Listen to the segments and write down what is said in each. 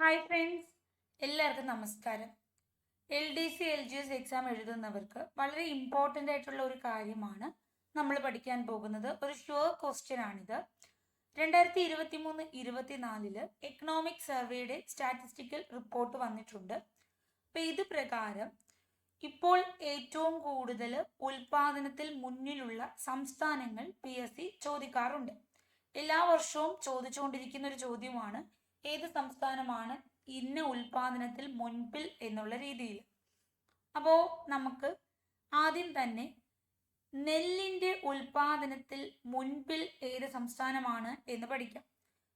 Hi friends എല്ലാവർക്കും നമസ്കാരം. L D C L G S exam എഴുതുന്നവർക്ക് വളരെ ഇമ്പോർട്ടന്റ് ആയിട്ടുള്ള ഒരു കാര്യമാണ് നമ്മൾ പഠിക്കാൻ പോകുന്നത്. ഒരു ഷുവർ ക്വസ്റ്റ്യൻ ആണിത്. രണ്ടായിരത്തി ഇരുപത്തി മൂന്ന് ഇരുപത്തിനാലിൽ എക്കണോമിക് സർവേയുടെ സ്റ്റാറ്റിസ്റ്റിക്കൽ റിപ്പോർട്ട് വന്നിട്ടുണ്ട്. അപ്പം ഇത് പ്രകാരം ഇപ്പോൾ ഏറ്റവും കൂടുതൽ ഉൽപാദനത്തിൽ മുന്നിലുള്ള സംസ്ഥാനങ്ങൾ പി എസ് സി ചോദിക്കാറുണ്ട്. എല്ലാ വർഷവും ചോദിച്ചുകൊണ്ടിരിക്കുന്ന ഒരു ചോദ്യമാണ് ഏത് സംസ്ഥാനമാണ് ഇന്ന ഉൽപാദനത്തിൽ മുൻപിൽ എന്നുള്ള രീതിയിൽ. അപ്പോൾ നമുക്ക് ആദ്യം തന്നെ നെല്ലിന്റെ ഉൽപാദനത്തിൽ മുൻപിൽ ഏത് സംസ്ഥാനമാണ് എന്ന് പഠിക്കാം.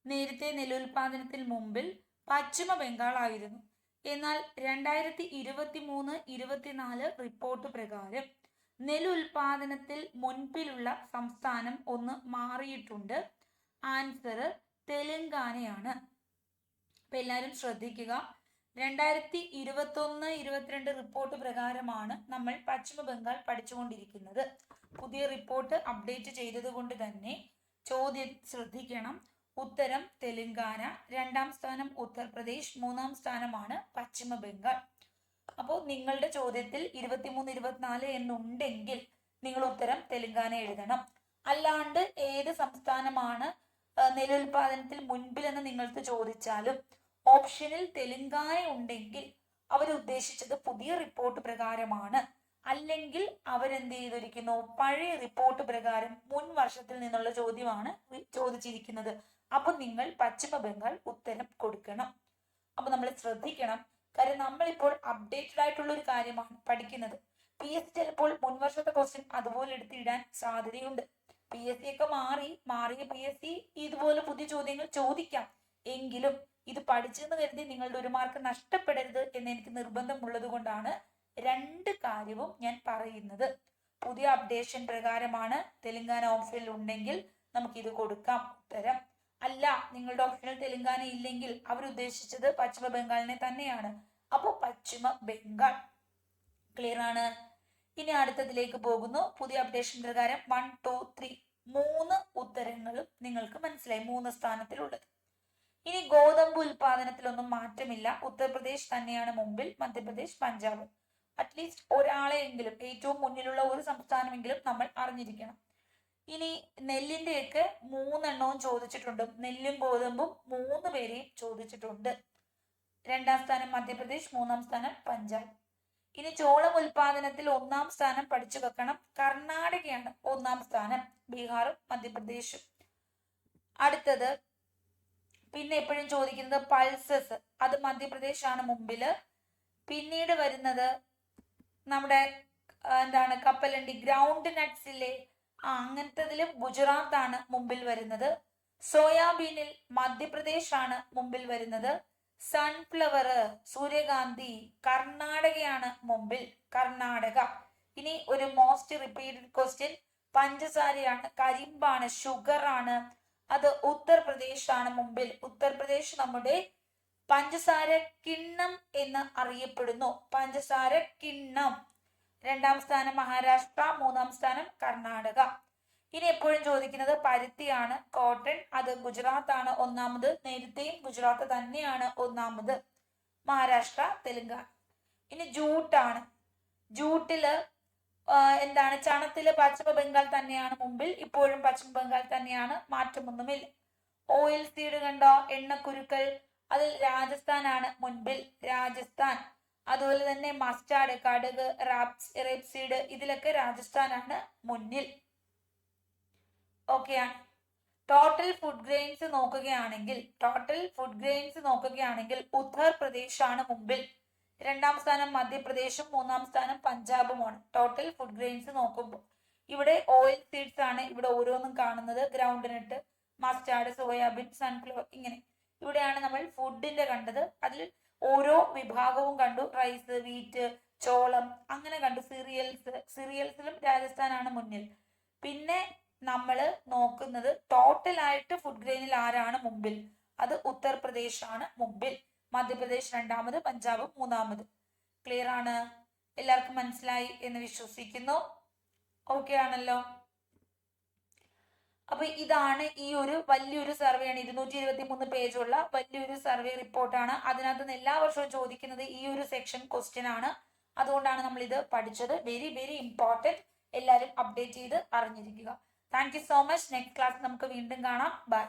നേരത്തെ നെല്ലുൽപാദനത്തിൽ മുമ്പിൽ പശ്ചിമ ബംഗാൾ ആയിരുന്നു. എന്നാൽ രണ്ടായിരത്തി ഇരുപത്തി മൂന്ന് ഇരുപത്തിനാല് റിപ്പോർട്ട് പ്രകാരം നെല്ലുൽപാദനത്തിൽ മുൻപിലുള്ള സംസ്ഥാനം ഒന്ന് മാറിയിട്ടുണ്ട്. ആൻസർ തെലങ്കാനയാണ്. അപ്പം എല്ലാവരും ശ്രദ്ധിക്കുക. രണ്ടായിരത്തി ഇരുപത്തൊന്ന് ഇരുപത്തിരണ്ട് റിപ്പോർട്ട് പ്രകാരമാണ് നമ്മൾ പശ്ചിമ ബംഗാൾ പഠിച്ചുകൊണ്ടിരിക്കുന്നത്. പുതിയ റിപ്പോർട്ട് അപ്ഡേറ്റ് ചെയ്തതുകൊണ്ട് തന്നെ ചോദ്യം ശ്രദ്ധിക്കണം. ഉത്തരം തെലങ്കാന രണ്ടാം സ്ഥാനം ഉത്തർപ്രദേശ് മൂന്നാം സ്ഥാനമാണ് പശ്ചിമ ബംഗാൾ. അപ്പോൾ നിങ്ങളുടെ ചോദ്യത്തിൽ ഇരുപത്തിമൂന്ന് ഇരുപത്തിനാല് എന്നുണ്ടെങ്കിൽ നിങ്ങൾ ഉത്തരം തെലങ്കാന എഴുതണം. അല്ലാണ്ട് ഏത് സംസ്ഥാനമാണ് നെല്ലുൽപാദനത്തിൽ മുൻപിൽ മുൻപിലെന്ന് നിങ്ങൾക്ക് ചോദിച്ചാലും ഓപ്ഷനിൽ തെലുങ്കാന ഉണ്ടെങ്കിൽ അവരുദ്ദേശിച്ചത് പുതിയ റിപ്പോർട്ട് പ്രകാരമാണ്. അല്ലെങ്കിൽ അവരെന്ത് ചെയ്തിരിക്കുന്നു? പഴയ റിപ്പോർട്ട് പ്രകാരം മുൻ വർഷത്തിൽ നിന്നുള്ള ചോദ്യമാണ് ചോദിച്ചിരിക്കുന്നത്. അപ്പൊ നിങ്ങൾ പശ്ചിമ ബംഗാൾ ഉത്തരം കൊടുക്കണം. അപ്പൊ നമ്മൾ ശ്രദ്ധിക്കണം. കാര്യം നമ്മളിപ്പോൾ അപ്ഡേറ്റഡ് ആയിട്ടുള്ള ഒരു കാര്യമാണ് പഠിക്കുന്നത്. പി എസ് സി ചിലപ്പോൾ മുൻവർഷത്തെ ക്വസ്റ്റ്യൻ അതുപോലെ എടുത്തിടാൻ സാധ്യതയുണ്ട്. പി എസ് സി ഒക്കെ മാറി മാറിയ പി എസ് സി ഇതുപോലെ പുതിയ ചോദ്യങ്ങൾ ചോദിക്കാം. എങ്കിലും ഇത് പഠിച്ചെന്ന് കരുതി നിങ്ങളുടെ ഒരു മാർക്ക് നഷ്ടപ്പെടരുത് എന്ന് എനിക്ക് നിർബന്ധമുള്ളത് കൊണ്ടാണ് രണ്ട് കാര്യവും ഞാൻ പറയുന്നത്. പുതിയ അപ്ഡേഷൻ പ്രകാരമാണ് തെലുങ്കാന ഓപ്ഷനിൽ ഉണ്ടെങ്കിൽ നമുക്ക് ഇത് കൊടുക്കാം ഉത്തരം. അല്ല നിങ്ങളുടെ ഓപ്ഷനിൽ തെലുങ്കാന ഇല്ലെങ്കിൽ അവരുദ്ദേശിച്ചത് പശ്ചിമ ബംഗാളിനെ തന്നെയാണ്. അപ്പോൾ പശ്ചിമ ബംഗാൾ. ക്ലിയർ ആണ്? ഇനി അടുത്തതിലേക്ക് പോകുന്നു. പുതിയ അപ്ഡേഷൻ പ്രകാരം വൺ ടു ത്രീ മൂന്ന് ഉത്തരങ്ങളും നിങ്ങൾക്ക് മനസ്സിലായി. മൂന്ന് സ്ഥാനത്തിലുള്ളത്. ഇനി ഗോതമ്പ് ഉൽപാദനത്തിലൊന്നും മാറ്റമില്ല. ഉത്തർപ്രദേശ് തന്നെയാണ് മുമ്പിൽ മധ്യപ്രദേശ് പഞ്ചാബ്. അറ്റ്ലീസ്റ്റ് ഒരാളെയെങ്കിലും ഏറ്റവും മുന്നിലുള്ള ഒരു സംസ്ഥാനമെങ്കിലും നമ്മൾ അറിഞ്ഞിരിക്കണം. ഇനി നെല്ലിന്റെയൊക്കെ മൂന്നെണ്ണവും ചോദിച്ചിട്ടുണ്ട്. നെല്ലും ഗോതമ്പും മൂന്ന് പേരെയും ചോദിച്ചിട്ടുണ്ട്. രണ്ടാം സ്ഥാനം മധ്യപ്രദേശ് മൂന്നാം സ്ഥാനം പഞ്ചാബ്. ഇനി ചോളം ഉൽപാദനത്തിൽ ഒന്നാം സ്ഥാനം പഠിച്ചു വെക്കണം. കർണാടകയാണ് ഒന്നാം സ്ഥാനം. ബീഹാറും മധ്യപ്രദേശും. അടുത്തത് പിന്നെ എപ്പോഴും ചോദിക്കുന്നത് പൾസസ് അത് മധ്യപ്രദേശാണ് മുമ്പിൽ. പിന്നീട് വരുന്നത് നമ്മുടെ എന്താണ് കപ്പലണ്ടി ഗ്രൗണ്ട് നട്ട്സ് ഇല്ലേ? ആ അങ്ങനത്തതിലും ഗുജറാത്ത് ആണ് മുമ്പിൽ വരുന്നത്. സോയാബീനിൽ മധ്യപ്രദേശാണ് മുമ്പിൽ വരുന്നത്. സൺഫ്ലവർ സൂര്യകാന്തി കർണാടകയാണ് മുമ്പിൽ. കർണാടക. ഇനി ഒരു മോസ്റ്റ് റിപ്പീറ്റഡ് ക്വസ്റ്റ്യൻ പഞ്ചസാരയാണ് കരിമ്പാണ് ഷുഗർ ആണ്. അത് ഉത്തർപ്രദേശ് ആണ് മുമ്പിൽ. ഉത്തർപ്രദേശ് നമ്മുടെ പഞ്ചസാര കിണ്ണം എന്ന് അറിയപ്പെടുന്നു. പഞ്ചസാര കിണ്ണം. രണ്ടാം സ്ഥാനം മഹാരാഷ്ട്ര മൂന്നാം സ്ഥാനം കർണാടക. ഇനി എപ്പോഴും ചോദിക്കുന്നത് പരുത്തിയാണ് കോട്ടൺ അത് ഗുജറാത്ത് ആണ് ഒന്നാമത് നേരത്തെയും ഗുജറാത്ത് തന്നെയാണ് ഒന്നാമത്. മഹാരാഷ്ട്ര തെലുങ്കാന. ഇനി ജൂട്ടാണ്. ജൂട്ടിൽ എന്താണ്? ചണത്തിൽ പശ്ചിമ ബംഗാൾ തന്നെയാണ് മുമ്പിൽ. ഇപ്പോഴും പശ്ചിമ ബംഗാൾ തന്നെയാണ് മാറ്റമൊന്നുമില്ല. ഓയിൽ സീഡ് കണ്ടോ? എണ്ണക്കുരുക്കൾ. അതിൽ രാജസ്ഥാനാണ് മുൻപിൽ. രാജസ്ഥാൻ. അതുപോലെ തന്നെ മസ്റ്റാർഡ് കടുക് റാപ്സ് റേപ്സീഡ് ഇതിലൊക്കെ രാജസ്ഥാനാണ് മുന്നിൽ. ഓക്കെയാണ് ടോട്ടൽ ഫുഡ് ഗ്രെയിൻസ് നോക്കുകയാണെങ്കിൽ ടോട്ടൽ ഫുഡ് ഗ്രെയിൻസ് നോക്കുകയാണെങ്കിൽ ഉത്തർപ്രദേശ് ആണ് മുമ്പിൽ. രണ്ടാം സ്ഥാനം മധ്യപ്രദേശും മൂന്നാം സ്ഥാനം പഞ്ചാബുമാണ്. ടോട്ടൽ ഫുഡ് ഗ്രെയിൻസ് നോക്കുമ്പോൾ ഇവിടെ ഓയിൽ സീഡ്സ് ആണ് ഇവിടെ ഓരോന്നും കാണുന്നത്. Groundnut mustard soybean sunflower ഇങ്ങനെ. ഇവിടെയാണ് നമ്മൾ ഫുഡിന്റെ കണ്ടത്. അതിൽ ഓരോ വിഭാഗവും കണ്ടു. റൈസ് വീറ്റ് ചോളം അങ്ങനെ കണ്ടു. സീരിയൽസ് സീരിയൽസിലും രാജസ്ഥാനാണ് മുന്നിൽ. പിന്നെ നമ്മൾ നോക്കുന്നത് ടോട്ടൽ ആയിട്ട് ഫുഡ് ഗ്രെയിനിൽ ആരാണ് മുമ്പിൽ? അത് ഉത്തർപ്രദേശ് ആണ് മുമ്പിൽ. മധ്യപ്രദേശ് രണ്ടാമത് പഞ്ചാബ് മൂന്നാമത്. ക്ലിയർ ആണ്? എല്ലാവർക്കും മനസ്സിലായി എന്ന് വിശ്വസിക്കുന്നു. ഓക്കെ ആണല്ലോ. അപ്പൊ ഇതാണ് ഈ ഒരു വലിയൊരു സർവേ ആണ്. ഇരുന്നൂറ്റി ഇരുപത്തി മൂന്ന് പേജുള്ള വലിയൊരു സർവേ റിപ്പോർട്ടാണ് അതിനകത്ത് നിന്ന് എല്ലാ വർഷവും ചോദിക്കുന്നത് ഈ ഒരു സെക്ഷൻ ക്വസ്റ്റ്യൻ ആണ്. അതുകൊണ്ടാണ് നമ്മൾ ഇത് പഠിച്ചത്. വെരി വെരി ഇമ്പോർട്ടന്റ് എല്ലാവരും അപ്ഡേറ്റ് ചെയ്ത് അറിഞ്ഞിരിക്കുക. Thank you so much next class നമുക്ക് വീണ്ടും കാണാം. ബൈ